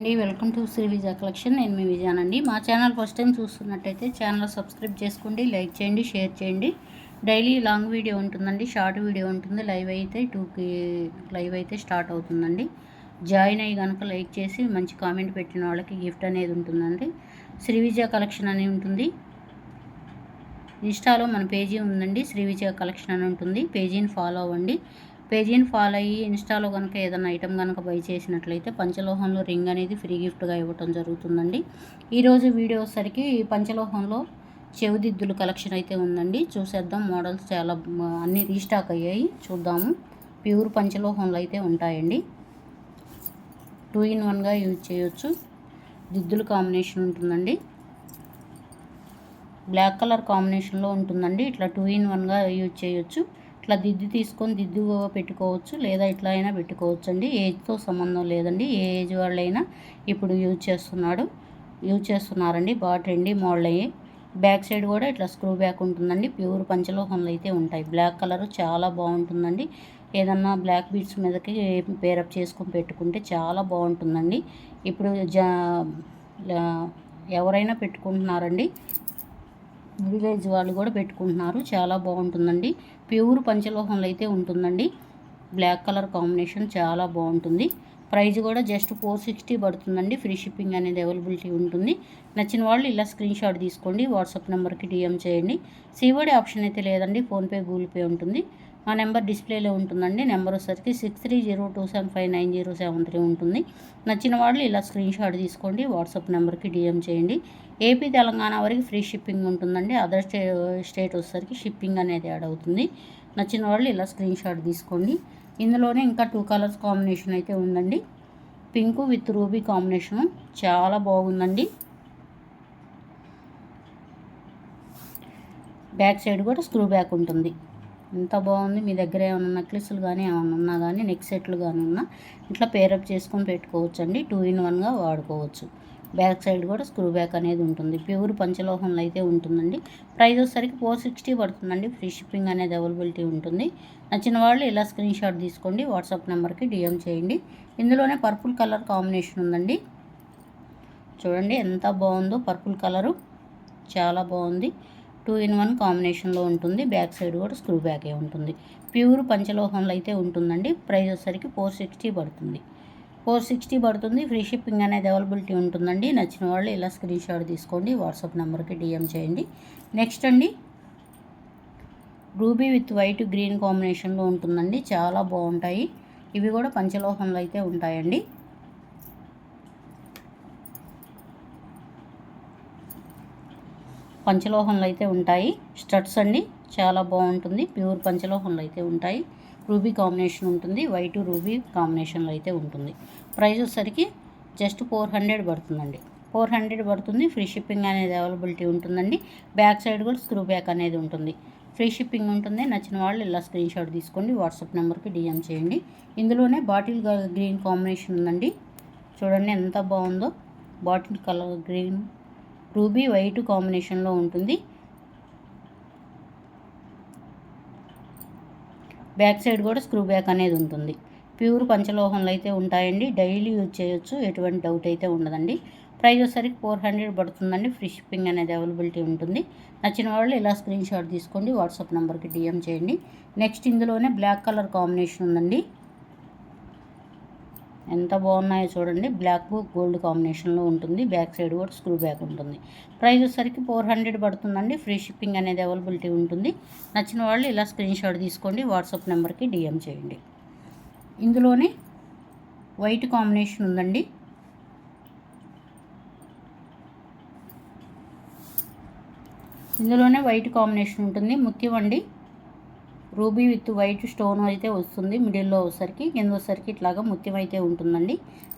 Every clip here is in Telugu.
అండి. Welcome to Shri Vijaya collection. నేను మీ విజయానండి మా ఛానల్ ఫస్ట్ టైం చూస్తున్నట్టయితే ఛానల్ సబ్స్క్రైబ్ చేసుకోండి లైక్ చేయండి షేర్ చేయండి. డైలీ లాంగ్ వీడియో ఉంటుందండి షార్ట్ వీడియో ఉంటుంది. లైవ్ అయితే టూకి లైవ్ అయితే స్టార్ట్ అవుతుందండి. జాయిన్ అయ్యి కనుక లైక్ చేసి మంచి కామెంట్ పెట్టిన వాళ్ళకి గిఫ్ట్ అనేది ఉంటుందండి. శ్రీ విజయ కలెక్షన్ అని ఉంటుంది. ఇన్స్టాలో మన పేజీ ఉందండి శ్రీ విజయ కలెక్షన్ అని ఉంటుంది. పేజీని ఫాలో అవ్వండి. పేజీని ఫాలో అయ్యి ఇన్స్టాలో కనుక ఏదైనా ఐటమ్ కనుక బై చేసినట్లయితే పంచలోహంలో రింగ్ అనేది ఫ్రీ గిఫ్ట్గా ఇవ్వటం జరుగుతుందండి. ఈరోజు వీడియో సరికి పంచలోహంలో చెవిదిద్దులు కలెక్షన్ అయితే ఉందండి. చూసేద్దాం మోడల్స్ చాలా అన్నీ రీస్టాక్ అయ్యాయి. చూద్దాము. ప్యూర్ పంచలోహంలో అయితే ఉంటాయండి. టూ ఇన్ వన్గా యూజ్ చేయొచ్చు. దిద్దులు కాంబినేషన్ ఉంటుందండి. బ్లాక్ కలర్ కాంబినేషన్లో ఉంటుందండి. ఇట్లా టూ ఇన్ వన్గా యూజ్ చేయొచ్చు. ఇట్లా దిద్ది తీసుకొని దిద్దు పెట్టుకోవచ్చు లేదా ఇట్లా అయినా పెట్టుకోవచ్చు అండి ఏజ్తో సంబంధం లేదండి. ఏ ఏజ్ వాళ్ళైనా ఇప్పుడు యూజ్ చేస్తున్నాడు. యూజ్ చేస్తున్నారండి. బాగా ట్రెండీ మోడల్ అయ్యి. బ్యాక్ సైడ్ కూడా ఇట్లా స్క్రూ బ్యాక్ ఉంటుందండి. ప్యూర్ పంచలోహంలో అయితే ఉంటాయి. బ్లాక్ కలర్ చాలా బాగుంటుందండి. ఏదన్నా బ్లాక్ బీట్స్ మీదకి పేరప్ చేసుకొని పెట్టుకుంటే చాలా బాగుంటుందండి. ఇప్పుడు జా ఎవరైనా పెట్టుకుంటున్నారండి. విలేజ్ వాళ్ళు కూడా పెట్టుకుంటున్నారు. చాలా బాగుంటుందండి. ప్యూర్ పంచలోహంలో అయితే ఉంటుందండి. బ్లాక్ కలర్ కాంబినేషన్ చాలా బాగుంటుంది. ప్రైజ్ కూడా జస్ట్ ఫోర్ సిక్స్టీ పడుతుందండి. ఫ్రీ షిప్పింగ్ అనేది అవైలబిలిటీ ఉంటుంది. నచ్చిన వాళ్ళు ఇలా స్క్రీన్ షాట్ తీసుకోండి. వాట్సాప్ నెంబర్కి డిఎం చేయండి. సీవోడి ఆప్షన్ అయితే లేదండి. ఫోన్పే గూగుల్ పే ఉంటుంది. మా నెంబర్ డిస్ప్లేలో ఉంటుందండి. నెంబర్ వచ్చేసరికి six three zero two seven five nine zero seven three ఉంటుంది. నచ్చిన వాళ్ళు ఇలా స్క్రీన్ షాట్ తీసుకోండి వాట్సాప్ నెంబర్కి డిఎం చేయండి. ఏపీ తెలంగాణ వరకు ఫ్రీ షిప్పింగ్ ఉంటుందండి. అదర్ స్టే స్టేట్ వచ్చేసరికి షిప్పింగ్ అనేది యాడ్ అవుతుంది. నచ్చిన వాళ్ళు ఇలా స్క్రీన్ షాట్ తీసుకోండి. ఇందులోనే ఇంకా టూ కలర్స్ కాంబినేషన్ అయితే ఉందండి. పింక్ విత్ రూబీ కాంబినేషను చాలా బాగుందండి. బ్యాక్ సైడ్ కూడా స్క్రూ బ్యాక్ ఉంటుంది. ఎంత బాగుంది మీ దగ్గర ఏమైనా నెక్లెస్లు కానీ ఏమైనా ఉన్నా కానీ నెక్ సెట్లు కానీ ఉన్నా ఇట్లా పేరప్ చేసుకొని పెట్టుకోవచ్చు అండి టూ ఇన్ వన్గా వాడుకోవచ్చు. బ్యాక్ సైడ్ కూడా స్క్రూ బ్యాక్ అనేది ఉంటుంది. ప్యూర్ పంచలోహంలో అయితే ఉంటుందండి. ప్రైస్ వచ్చేసరికి ఫోర్ సిక్స్టీ పడుతుందండి. ఫ్రీ షిప్పింగ్ అనేది అవైలబిలిటీ ఉంటుంది. నచ్చిన వాళ్ళు ఇలా స్క్రీన్ షాట్ తీసుకోండి. వాట్సాప్ నెంబర్కి డిఎం చేయండి. ఇందులోనే పర్పుల్ కలర్ కాంబినేషన్ ఉందండి. చూడండి ఎంత బాగుందో పర్పుల్ కలరు చాలా బాగుంది. టూ ఇన్ వన్ కాంబినేషన్లో ఉంటుంది. బ్యాక్ సైడ్ కూడా స్క్రూ బ్యాకే ఉంటుంది. ప్యూర్ పంచలోహంలో అయితే ఉంటుందండి. ప్రైస్ వచ్చేసరికి ఫోర్ సిక్స్టీ పడుతుంది. ఫోర్ సిక్స్టీ పడుతుంది. ఫ్రీ షిప్పింగ్ అనేది అవైలబిలిటీ ఉంటుందండి. నచ్చిన వాళ్ళు ఇలా స్క్రీన్ షాట్ తీసుకోండి. వాట్సాప్ నెంబర్కి డిఎం చేయండి. నెక్స్ట్ అండి రూబీ విత్ వైట్ గ్రీన్ కాంబినేషన్లో ఉంటుందండి. చాలా బాగుంటాయి. ఇవి కూడా పంచలోహంలో అయితే ఉంటాయండి. పంచలోహంలో అయితే ఉంటాయి. స్టడ్స్ అండి. చాలా బాగుంటుంది. ప్యూర్ పంచలోహంలో అయితే ఉంటాయి. రూబీ కాంబినేషన్ ఉంటుంది. వైట్ రూబీ కాంబినేషన్లో అయితే ఉంటుంది. ప్రైస్ వచ్చేసరికి జస్ట్ ఫోర్ హండ్రెడ్ పడుతుందండి. ఫోర్ హండ్రెడ్ పడుతుంది. ఫ్రీ షిప్పింగ్ అనేది అవైలబిలిటీ ఉంటుందండి. బ్యాక్ సైడ్ కూడా స్క్రూ బ్యాక్ అనేది ఉంటుంది. ఫ్రీ షిప్పింగ్ ఉంటుంది. నచ్చిన వాళ్ళు ఇలా స్క్రీన్ షాట్ తీసుకోండి. వాట్సాప్ నెంబర్కి డిఎం చేయండి. ఇందులోనే బాటిల్ గ్రీన్ కాంబినేషన్ ఉందండి. చూడండి ఎంత బాగుందో. Bottle colour green ruby white కాంబినేషన్లో ఉంటుంది. బ్యాక్ సైడ్ కూడా స్క్రూ బ్యాక్ అనేది ఉంటుంది. ప్యూర్ పంచలోహంలో అయితే ఉంటాయండి. డైలీ యూజ్ చేయొచ్చు. ఎటువంటి డౌట్ అయితే ఉండదండి. ప్రైస్ వచ్చేసరికి ఫోర్ హండ్రెడ్ పడుతుందండి. ఫ్రీ షిప్పింగ్ అనేది అవైలబిలిటీ ఉంటుంది. నచ్చిన వాళ్ళు ఇలా స్క్రీన్ షాట్ తీసుకోండి. వాట్సాప్ నెంబర్కి డిఎం చేయండి. నెక్స్ట్ ఇందులోనే బ్లాక్ కలర్ కాంబినేషన్ ఉందండి. ఎంత బాగున్నాయో చూడండి. బ్లాక్ గోల్డ్ కాంబినేషన్లో ఉంటుంది. బ్యాక్ సైడ్ కూడా స్క్రూ బ్యాక్ ఉంటుంది. ప్రైస్ వచ్చేసరికి ఫోర్ హండ్రెడ్ పడుతుందండి. ఫ్రీ షిప్పింగ్ అనేది అవైలబిలిటీ ఉంటుంది. నచ్చిన వాళ్ళు ఇలా స్క్రీన్ షాట్ తీసుకోండి. వాట్సాప్ నెంబర్కి డిఎం చేయండి. ఇందులోనే వైట్ కాంబినేషన్ ఉందండి. ఇందులోనే వైట్ కాంబినేషన్ ఉంటుంది. ముత్యం అండి రూబీ విత్ వైట్ స్టోన్ అయితే వస్తుంది మిడిల్లో వచ్చేసరికి కింద వచ్చేసరికి ఇట్లాగా ముత్యం అయితే ఉంటుందండి.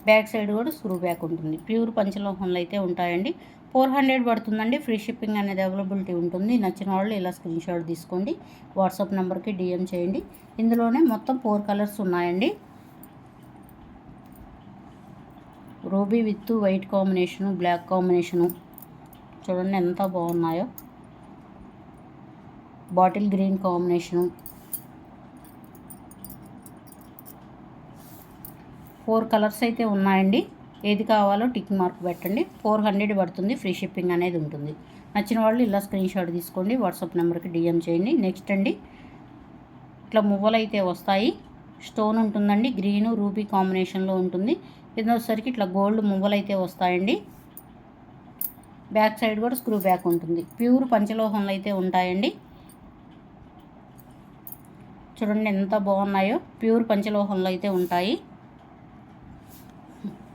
బ్యాక్ సైడ్ కూడా స్క్రూ బ్యాక్ ఉంటుంది. ప్యూర్ పంచలోహంలో అయితే ఉంటాయండి. ఫోర్ హండ్రెడ్ పడుతుందండి. ఫ్రీ షిప్పింగ్ అనేది అవైలబిలిటీ ఉంటుంది. నచ్చిన వాళ్ళు ఇలా స్క్రీన్ షాట్ తీసుకోండి. వాట్సాప్ నెంబర్కి డిఎం చేయండి. ఇందులోనే మొత్తం ఫోర్ కలర్స్ ఉన్నాయండి. Ruby with white combination black combination. చూడండి ఎంత బాగున్నాయో. Bottle green combination. Four colours అయితే ఉన్నాయండి. ఏది కావాలో టిక్ మార్క్ పెట్టండి. ఫోర్ హండ్రెడ్ పడుతుంది. ఫ్రీ షిప్పింగ్ అనేది ఉంటుంది. నచ్చిన వాళ్ళు ఇలా స్క్రీన్ షాట్ తీసుకోండి. వాట్సాప్ నెంబర్కి డిఎం చేయండి. నెక్స్ట్ అండి ఇట్లా మువ్వలు అయితే వస్తాయి. స్టోన్ ఉంటుందండి. గ్రీను రూబీ కాంబినేషన్లో ఉంటుంది. ఇది ఇట్లా గోల్డ్ మువ్వలు అయితే వస్తాయండి. బ్యాక్ సైడ్ కూడా స్క్రూ బ్యాక్ ఉంటుంది. ప్యూర్ పంచలోహంలో అయితే ఉంటాయండి. చూడండి ఎంత బాగున్నాయో. ప్యూర్ పంచలోహంలో అయితే ఉంటాయి.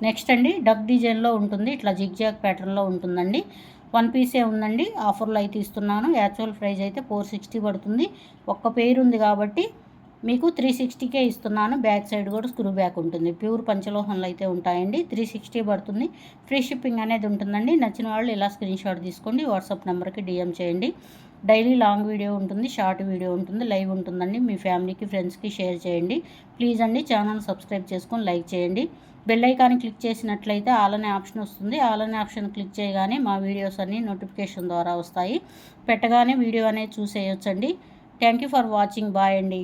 నెక్స్ట్ అండి డబ్ డిజైన్లో ఉంటుంది. ఇట్లా జిగ్జాగ్ ప్యాటర్న్లో ఉంటుందండి. వన్ పీసే ఉందండి. ఆఫర్లో అయితే ఇస్తున్నాను. యాక్చువల్ ప్రైస్ అయితే ఫోర్ సిక్స్టీ పడుతుంది. ఒక్క పేరు ఉంది కాబట్టి మీకు త్రీ సిక్స్టీకే ఇస్తున్నాను. బ్యాక్ సైడ్ కూడా స్క్రూ బ్యాక్ ఉంటుంది. ప్యూర్ పంచలోహంలో అయితే ఉంటాయండి. త్రీ సిక్స్టీ పడుతుంది. ఫ్రీ షిప్పింగ్ అనేది ఉంటుందండి. నచ్చిన వాళ్ళు ఇలా స్క్రీన్ షాట్ తీసుకోండి. వాట్సాప్ నెంబర్కి డిఎం చేయండి. డైలీ లాంగ్ వీడియో ఉంటుంది. షార్ట్ వీడియో ఉంటుంది. లైవ్ ఉంటుందండి. మీ ఫ్యామిలీకి ఫ్రెండ్స్కి షేర్ చేయండి. ప్లీజ్ అండి ఛానల్ సబ్స్క్రైబ్ చేసుకొని లైక్ చేయండి. బెల్ ఐకాన్ క్లిక్ చేసినట్లయితే ఆల్ అనే ఆప్షన్ వస్తుంది. ఆల్ అనే ఆప్షన్ క్లిక్ చేయగానే మా వీడియోస్ అన్నీ నోటిఫికేషన్ ద్వారా వస్తాయి. పెట్టగానే వీడియో అనేది చూసేయొచ్చండి. Thank you for watching. Bye అండి.